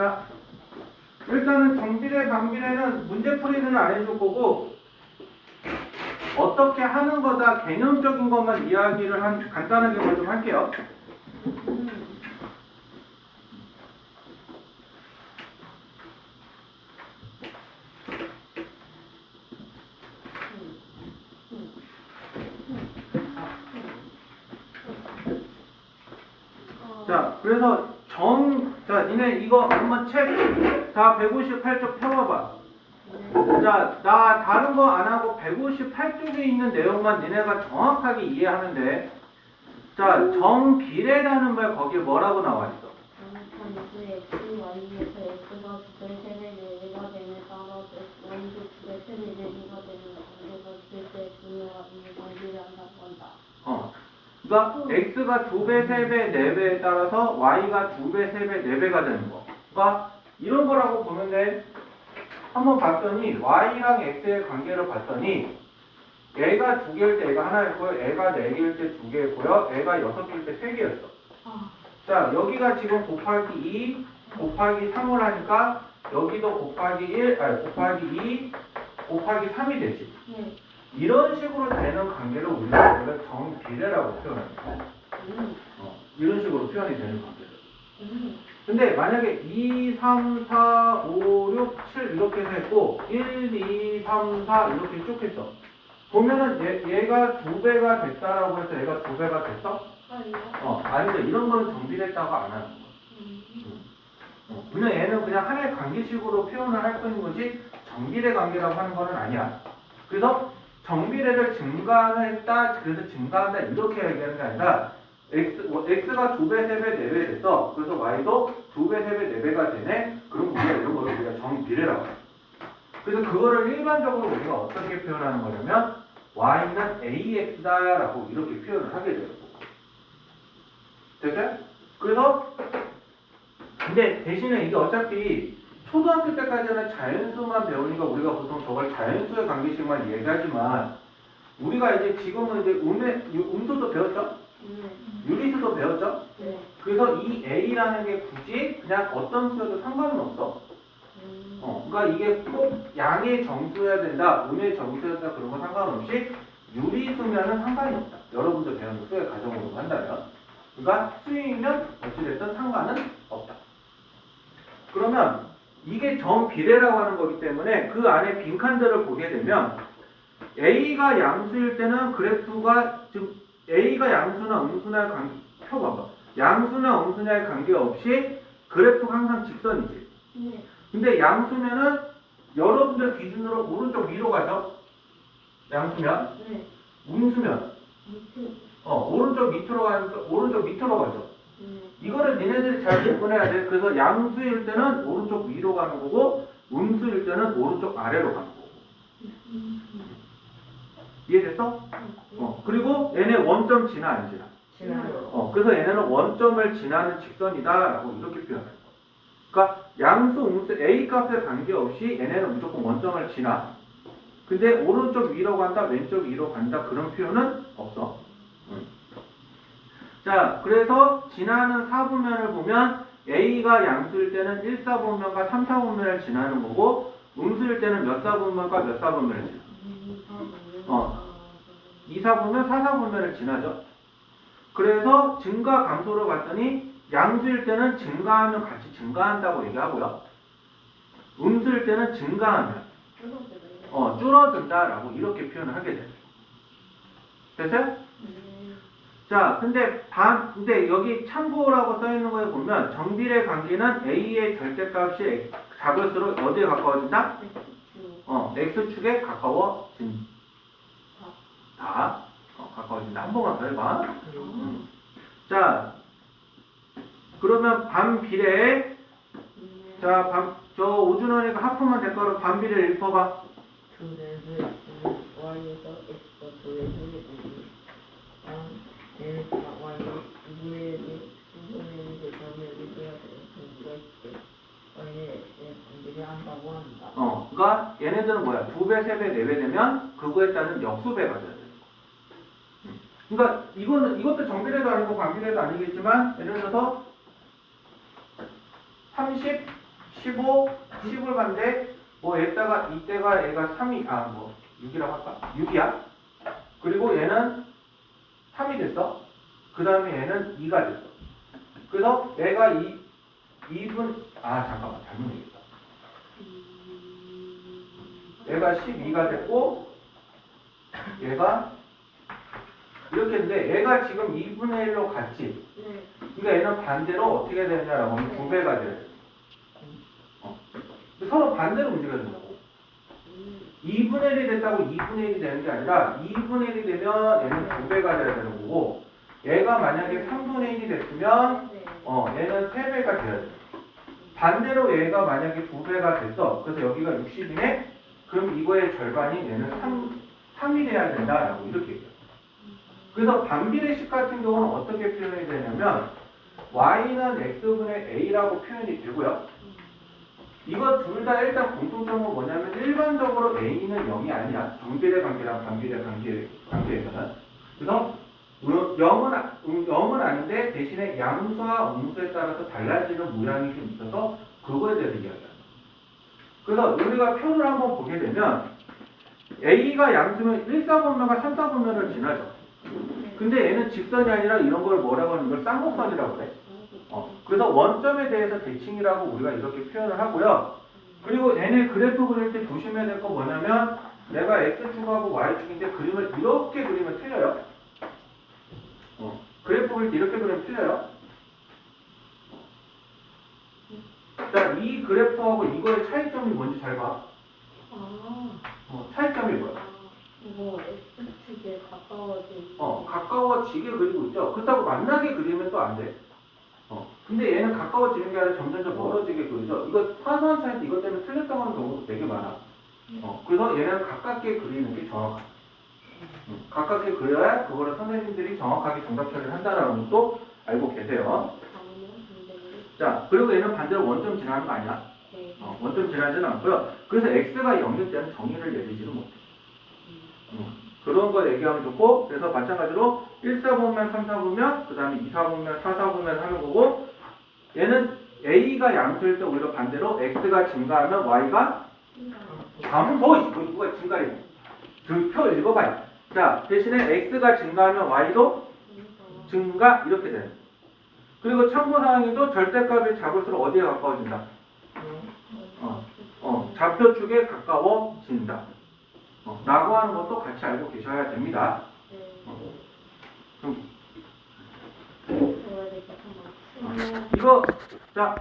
자, 일단은 정비례, 반비례는 문제풀이는 안 해줄 거고, 어떻게 하는 거다 개념적인 것만 이야기를 한, 간단하게 먼저 할게요. 자, 그래서 정, 자, 니네 이거 한번 책 다 158쪽 펴봐봐. 자, 나 다른 거 안 하고 158쪽에 있는 내용만 니네가 정확하게 이해하면 돼. 자, 정비례라는 말 거기에 뭐라고 나와 있어? 원수의 x, y에서 x가 두배 세배 네배가 되는 따라 원수 두배 세배 네배가 되는 관계가 될때 중요한 이 관계를 한다고 한다. 어. 그러니까 x가 두 배, 세 배, 네 배에 따라서 y가 두 배, 세 배, 네 배가 되는 거. 그러니까 이런 거라고 보면 돼. 한번 봤더니 y랑 x의 관계를 봤더니 애가 두 개일 때 애가 하나였고요. 애가 네 개일 때 두 개였고요. 애가 여섯 개일 때 세 개였어. 아, 자, 여기가 지금 곱하기 2, 곱하기 3을 하니까 여기도 곱하기 1, 아니 곱하기 2, 곱하기 3이 되지. 네. 이런 식으로 되는 관계를 우리가 원래 정비례라고 표현합니다. 음, 어, 이런 식으로 표현이 되는 관계들. 음, 근데 만약에 2, 3, 4, 5, 6, 7 이렇게 해서 했고 1, 2, 3, 4 이렇게 쭉 했어. 보면은 얘, 얘가 두 배가 됐다라고 해서 얘가 두 배가 됐어? 아니요. 어, 아니다. 이런 거는 정비됐다고 안 하는 거야. 음, 어, 그냥 얘는 그냥 하나의 관계식으로 표현을 할 뿐인 거지 정비례 관계라고 하는 거는 아니야. 그래서 정비례를 증가를 했다, 그래서 증가한다 이렇게 얘기하는 게 아니라 x, 뭐, x가 두 배, 세 배, 네배 됐어. 그래서 y도 두 배, 세 배, 네 배가 되네. 그럼 우리가 이런 거를 우리가 정비례라고 해. 그래서 그거를 일반적으로 우리가 어떻게 표현하는 거냐면 y는 ax다라고 이렇게 표현을 하게 거고. 됐어요? 그래서 근데 대신에 이게 어차피 초등학교 때까지는 자연수만 배우니까 우리가 보통 저걸 자연수의 관계식만 얘기하지만 우리가 이제 지금은 이제 음의 음수도 배웠죠? 네. 유리수도 배웠죠? 네. 그래서 이 A라는 게 굳이 그냥 어떤 수여도 상관은 없어. 음, 어, 그러니까 이게 꼭 양의 정수여야 된다, 음의 정수여야 된다 그런 거 상관없이 유리수면은 상관이 없다. 여러분들 배우는 수의 가정으로 한다면. 그러니까 수이면 어찌됐든 상관은 없다. 그러면 이게 정 비례라고 하는 거기 때문에 그 안에 빈칸들을 보게 되면 A가 양수일 때는 그래프가 지금 A가 양수나 음수나 관 펴봐봐. 양수나 음수냐에 관계없이 그래프가 항상 직선이지. 네. 근데 양수면은 여러분들 기준으로 오른쪽 위로 가죠. 양수면 네. 음수면 밑에. 어 오른쪽 밑으로 가니까 오른쪽 밑으로 가죠. 네. 이거를 니네들이 잘 구분해야 돼. 그래서 양수일 때는 오른쪽 위로 가는 거고 음수일 때는 오른쪽 아래로 가는 거고. 음, 이해됐어? 어 그리고 얘네 원점 지나 안 지나? 어 그래서 얘네는 원점을 지나는 직선이다라고 이렇게 표현할 거. 그러니까 양수, 음수 A 값에 관계없이 얘네는 무조건 원점을 지나. 근데 오른쪽 위로 간다, 왼쪽 위로 간다 그런 표현은 없어. 음. 자, 그래서 지나는 사분면을 보면 A가 양수일 때는 1, 4분면과 3, 4분면을 지나는 거고 음수일 때는 몇 사분면과 몇 사분면을 지나. 어. 2, 4분면, 4, 4분면을 지나죠. 그래서 증가 감소를 봤더니 양수일 때는 증가하면 같이 증가한다고 얘기하고요. 음수일 때는 증가하면 어, 줄어든다라고 이렇게 표현을 하게 돼요. 됐어요? 네. 자, 근데 반, 근데 여기 참고라고 써 있는 거에 보면 정비례 관계는 A의 절대값이 작을수록 어디에 가까워진다? 어, X축에 가까워진다. 어, 가까워진다. 한 번만 더 해봐. 음. 자, 그러면 반비례, 자, 반, 저 오준원이가 하프만 될 거로 반비례 읽어봐. 두 배수 Y에서 X가 양 N 되는 한다. 어, 그러니까 얘네들은 뭐야? 두 배, 세 배, 네 배 되면 그거에 따른 역수배가 돼야 돼. 음. 그러니까 이거는 이것도 정비례도 아니고 반비례도 아니겠지만 예를 들어서 30 15, 10을 봤는데 뭐 얘다가 이때가 얘가 3이 아 뭐 6이라고 할까? 6이야. 그리고 얘는 3이 됐어. 그 다음에 얘는 2가 됐어. 그래서 얘가 2, 2분 아 잠깐만 잘못 얘기했다. 얘가 12가 됐고 얘가 이렇게 했는데 얘가 지금 2분의 1로 갔지. 네. 그러니까 얘는 반대로 어떻게 되냐라고 하면 두 배가 돼요. 어. 서로 반대로 움직여야 된다고. 2분의 1이 됐다고 2분의 1이 되는 게 아니라 2분의 1이 되면 얘는 두 배가 돼야 되는 거고 얘가 만약에 3분의 1이 됐으면 네. 어 얘는 세 배가 돼야 돼. 반대로 얘가 만약에 두 배가 됐어. 그래서 여기가 60이네. 그럼 이거의 절반이 얘는 3, 3이 돼야 된다라고 이렇게 얘기해요. 그래서 반비례식 같은 경우는 어떻게 표현이 되냐면 y는 x분의 a라고 표현이 되고요. 이거 둘 다 일단 공통점은 뭐냐면 일반적으로 a는 0이 아니야. 정비례 관계랑 반비례 관계, 관계에서는. 그래서 음, 0은, 아- 음, 0은 아닌데 대신에 양수와 음수에 따라서 달라지는 모양이 좀 있어서 그거에 대해서 이야기합니다. 그래서 우리가 표를 한번 보게 되면 a가 양수면 1, 4분면과 3, 4분면을 지나죠. 근데 얘는 직선이 아니라 이런 걸 뭐라고 하는 걸 쌍곡선이라고 그래. 어, 그래서 원점에 대해서 대칭이라고 우리가 이렇게 표현을 하고요. 그리고 얘네 그래프 그릴 때 조심해야 될 건 뭐냐면 내가 x축하고 y축인데 그림을 이렇게 그리면 틀려요. 어, 그래프 그릴 때 이렇게 그리면 틀려요. 자, 이 그래프하고 이거의 차이점이 뭔지 잘 봐. 아, 어, 차이점이 뭐야? 아, 이거 X축에 가까워진. 어, 가까워지게 그리고 있죠. 그렇다고 만나게 그리면 또 안 돼. 어, 근데 얘는 가까워지는 게 아니라 점점점 멀어지게 그리죠. 이거 화소한 차이인데 이것 때문에 틀렸다고 하는 경우도 되게 많아. 어, 그래서 얘는 가깝게 그리는 게 정확해. 음, 가깝게 그려야 그거를 선생님들이 정확하게 정답 처리를 한다는 것도 알고 계세요. 자, 그리고 얘는 반대로 원점 지나는 거 아니야? 네. 어, 원점 지나지는 않고요. 그래서 x가 0일 때는 정의를 내리지를 못해. 음, 그런 거 얘기하면 좋고, 그래서 마찬가지로 1, 4분면, 3, 4분면, 그 다음에 2, 4분면, 4, 4분면 하는 거고, 얘는 a가 양수일 때 오히려 반대로 x가 증가하면 y가 감소, 이거 누가 증가해? 그표 읽어봐요. 자, 대신에 x가 증가하면 y도 증가, 이렇게 되는. 그리고 참고사항에도 절대값이 작을수록 어디에 가까워진다? 어, 어, 좌표축에 가까워진다. 어, 라고 하는 것도 같이 알고 계셔야 됩니다. 네. 어, 그럼 될것 하나. 이거, 자,